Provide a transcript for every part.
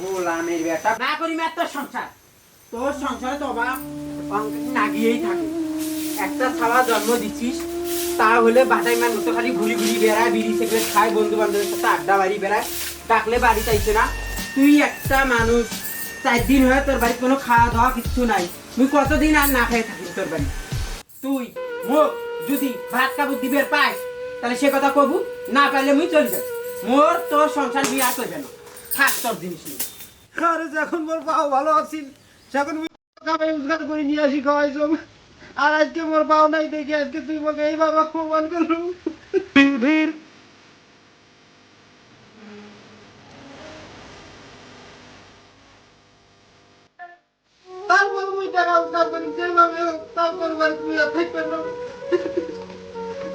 গোলামের বেটা। না করি মাত্র সংসার। তোর সংসারে তো অভাব নাগিয়েই থাকে। একটা ছাওয়া জন্ম দিচ্ছিস তাহলে বাটাই মান মতো খালি ঘুরি ঘুরি বেড়ায়, বিড়ি সিগারেট খায় বন্ধু বান্ধবের সাথে আড্ডা বাড়ি বেড়ায়। ডাকলে বাড়ি চাইছে না। তুই একটা মানুষ, চার দিন হয়ে তোর বাড়ি কোনো খাওয়া দাওয়া কিচ্ছু নাই। তুই কতদিন আর না খেয়ে থাকিস তোর বাড়ি? তুই মোক যদি ভাত কাপড় দিবের পাইস তাহলে সে কথা কবু, না পাইলে মুই চলে যাব। মোর তোর সংসার বিয়ে আর না। থাক তোর জিনিস আরে যখন মোর পাও ভালো আছিল কামাই রোজগার করে নিয়ে আসি খাওয়াইছো আর আজকে মোর পাও নাই দেখি আজকে তুই আমাকে এইভাবে অপমান করলু। বাড়ি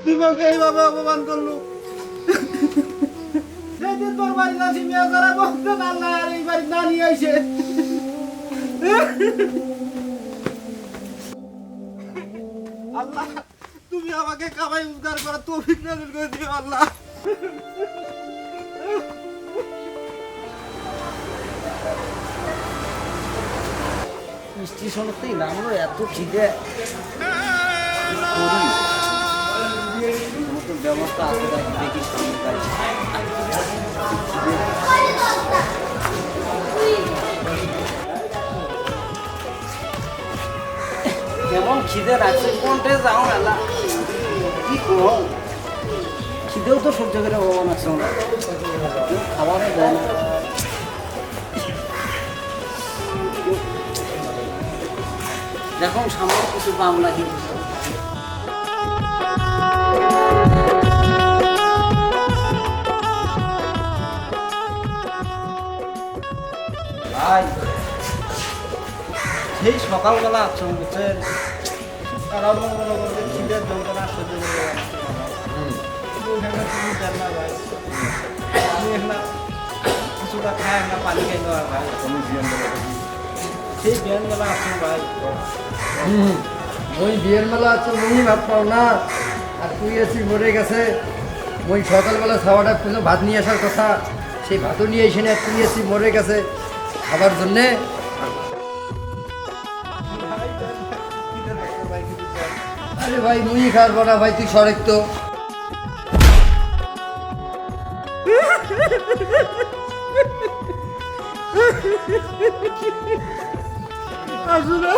তুই আমাকে এইভাবে অপমান করলু। তোর বাড়ি যাচ্ছি বিয়ে করা বলতো না আল্লাহ আর এই বাড়ি না নিয়ে আইসে আল্লাহ তুমি আমাকে কামাই উদ্ধার করা তৌফিক নাজিল করে দিও আল্লাহ। স্টেশনতেই নামলো এত খিদে। মতো ব্যবস্থা আছে দেখি সামনে। কেমন খিদে রাখছে কোনটে যাও মেলা কি করো খিদেও তো সহ্য করে ভগবান আছে আমরা খাবারও দেয় না। দেখুন, সামনে কিছু পাম নাকি সকালবেলা আছো বুঝছেন মনে খিদের যন্ত্রণা সহ্য আমি এখানে কিছুটা খাই পানি খাই ভাই। সেই আছো ভাই। ওই বিয়ের মেলা আছে মুই ভাত পাও না। আর তুই আছি মরে গেছে। ওই সকালবেলা খাওয়াটা পুজো ভাত নিয়ে আসার কথা। সেই ভাতও নিয়ে এসে না তুই আছি মরে গেছে। খাবার জন্যে আরে ভাই, মুই খাওয়ার না ভাই, তুই সরেক তো। আসলে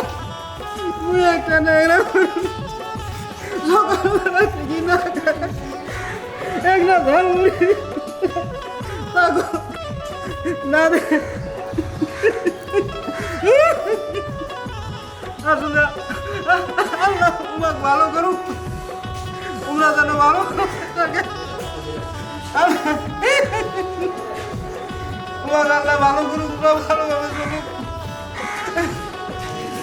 একটা নেংরা সকালবেলা থেকে না একটা না আসলে আল্লাহ উমাক ভালো করুক উমরা যেন ভালো থাকে উমাক আল্লাহ ভালো করুক উমরা ভালোভাবে চলুক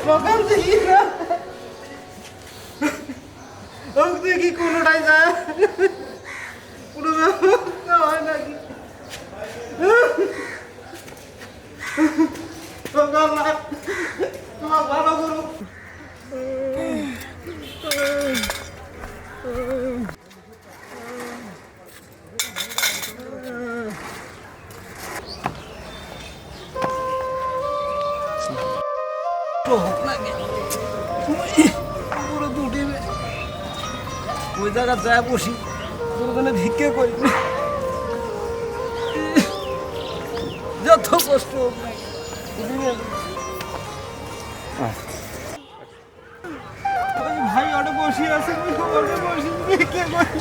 সকাল থেকে না হোক দেখি কোনোটাই যায় কোনো হোক না কেন পুরো দুটি ওই জায়গা যায় বসি ওখানে ভিক্ষে করি যত কষ্ট হোক না ভাই ওটা বসে আছে ওটা বসে ভিক্ষে করি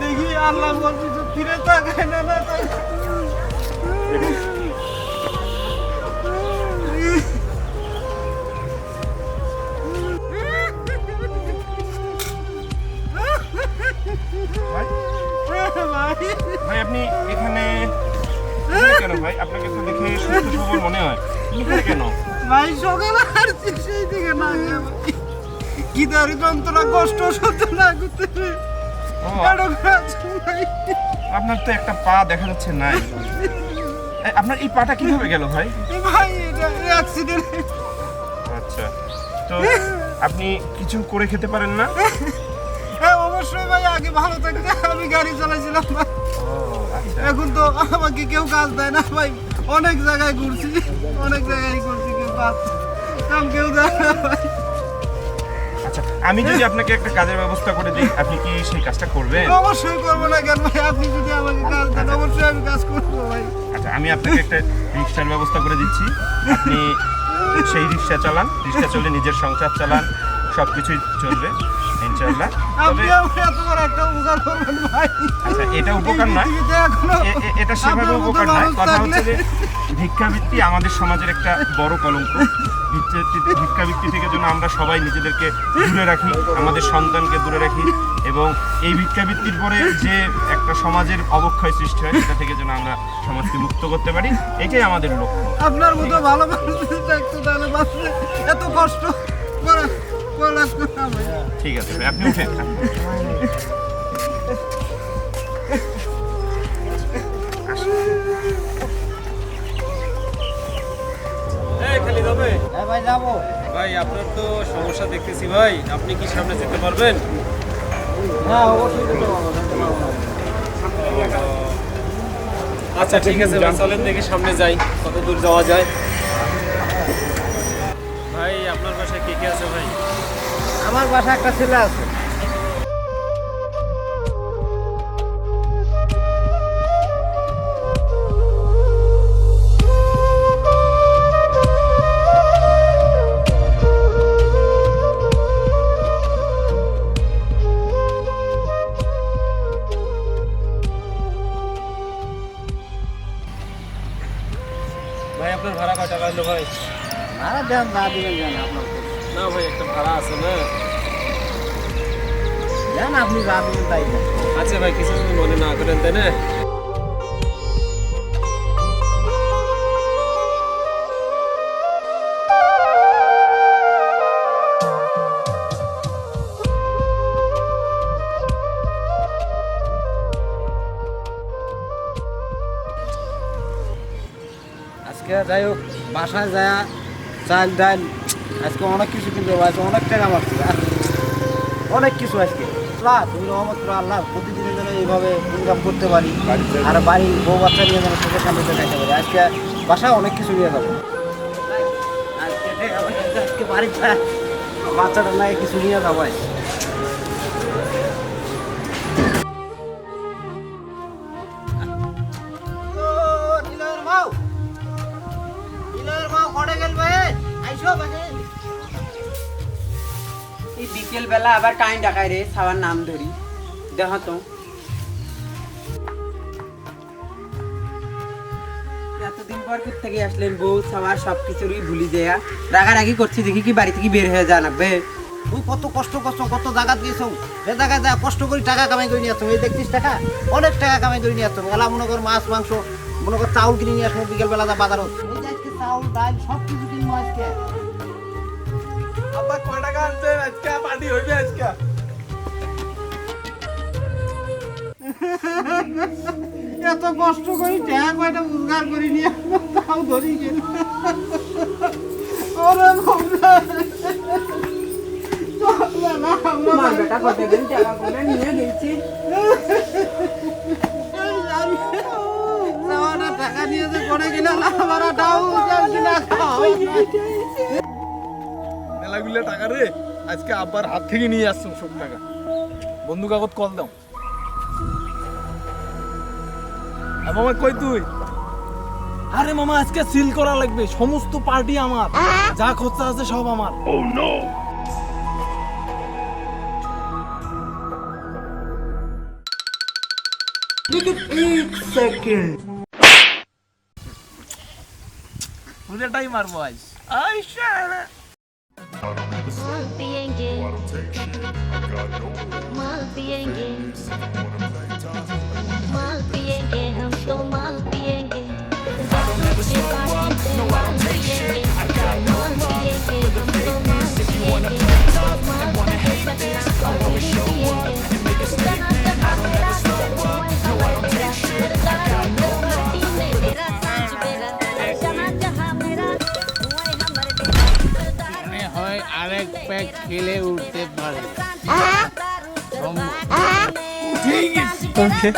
দেখি আল্লাহ বলছি ফিরে তাকায় না না ভাই আপনি এখানে কেন ভাই? আপনাকে তো দেখে সুস্থ সবল মনে হয়। এখানে কেন? ভাই সকালে আর সেই দিকে না কি দাঁড়ি যন্ত্রণা কষ্ট সহ্য না করতে। আপনার তো একটা পা দেখা যাচ্ছে নাই। আপনার এই পাটা কীভাবে গেল ভাই? ভাই এটা অ্যাক্সিডেন্ট আচ্ছা। তো আপনি কিছু করে খেতে পারেন না? অবশ্যই ভাই আগে ভালো থাকতে আমি গাড়ি চালাইছিলাম ভাই। আচ্ছা এখন তো আমাকে কেউ কাজ দেয় না ভাই অনেক জায়গায় ঘুরছি অনেক জায়গায় ঘুরছি আর কাম কেউ দেয় না ভাই। আচ্ছা আমি যদি আপনাকে একটা কাজের ব্যবস্থা করে দিই আপনি কি সেই কাজটা করবেন? অবশ্যই করব না কেন ভাই আপনি যদি আমাকে কাজ দেন অবশ্যই আমি কাজ করব ভাই। আচ্ছা আমি আপনাকে একটা রিক্সার ব্যবস্থা করে দিচ্ছি। আপনি সেই রিক্সা চালান রিক্সা চলে নিজের সংসার চালান সব কিছুই চলবে। ইনশাআল্লাহ। আচ্ছা এটা উপকার নয়। এটা সেভাবে উপকার নয়। কথা হচ্ছে যে ভিক্ষাবৃত্তি আমাদের সমাজের একটা বড় কলঙ্ক। ভিক্ষাবৃত্তি- থেকে যেন আমরা সবাই নিজেদেরকে দূরে রাখি আমাদের সন্তানকে দূরে রাখি এবং এই ভিক্ষাবৃত্তির পরে যে একটা সমাজের অবক্ষয় সৃষ্টি হয় সেটা থেকে যেন আমরা সমাজকে মুক্ত করতে পারি। এটাই আমাদের লক্ষ্য। আপনার মতো ভালো মানুষ এত কষ্ট ঠিক আছে আপনি উঠেন। হ্যাঁ ভাই যাব। ভাই আপনার তো সমস্যা দেখতেছি ভাই। আপনি কি সামনে যেতে পারবেন? হ্যাঁ অবশ্যই। আচ্ছা ঠিক আছে ভাই চলেন দেখে সামনে যাই কত দূর যাওয়া যায়। আমার বাসা একটা ছেলে আছে। ভাই আপনার ভাড়া কয় টাকা হলো ভাই? ভাড়া দেন না দিবেন আপনার না ভাই একটা ভাড়া আছে না? জান আপনি যা দিবেন তাই আচ্ছা ভাই কিছু মনে না করেন তাই না? আজকে যাই হোক বাসায় যায় চাল ডাল আজকে অনেক কিছু কিনতে হবে আজকে অনেক টাকা মারছে অনেক কিছু আজকে। আল্লাহ তুমি রহমত আল্লাহ প্রতিদিনের যেন এইভাবে ইনকাম করতে পারি। আর বাড়ির বউ বাচ্চা নিয়ে যেন চোখের সামনে দেখাতে পারি। আজকে বাসায় অনেক কিছু নিয়ে যাব। আজকে বাড়ির বাচ্চাটা নাই, কিছু নিয়ে যাব এই বিকেল বেলা আবার কাইন ডাকায় রে সাবার নাম ধরি। দেখ তো। এতদিন পর থেকে আসলেন বউ সবার সব কিছুরই ভুলি দেয়া রাগারাগি করছি, দেখি কি বাড়ি থেকে বের হয়ে জানাবে তুই কত কষ্ট করছ, কত জায়গা দিয়েছ সে জায়গায় যা কষ্ট করে টাকা কামাই করে নিয়ে আসছো। এই দেখছিস টাকা? অনেক টাকা কামাই করে নিয়ে আসছো। এলা মনে কর মাছ, মাংস, মনে কর চাউল কিনে নিয়ে আসব বিকেল বেলা যা বাজারত চাউল, ডাল সব কিছু কিনবো আজকে। আব্বা কয় টাকা আনছেন আজকে পার্টি হইবে আজকে। এত কষ্ট করি টাকা কয়টা রোজগার করি নিয়ে তাও ধরি গেল ওরে বাবা। বেটা কতদিন টাকা করে নিয়ে গেছি? টাকা যে করে কিনা না আমার ডাউন কিনা খাওয়া মেলাগুলো টাকা রে? আজকে আব্বার হাত থেকে নিয়ে আসছো সব টাকা। বন্ধু কাগজ কল দাও। মামা কই তুই? আরে মামা আজকে সিল করা লাগবে। সমস্ত পার্টি আমার। যা খরচা আছে সব আমার। পুরোটাই মারবো আজ। আই শালা। Mal take shit. I got no rules. Games. Pack খেলে উঠতে পারে। ঠিক আছে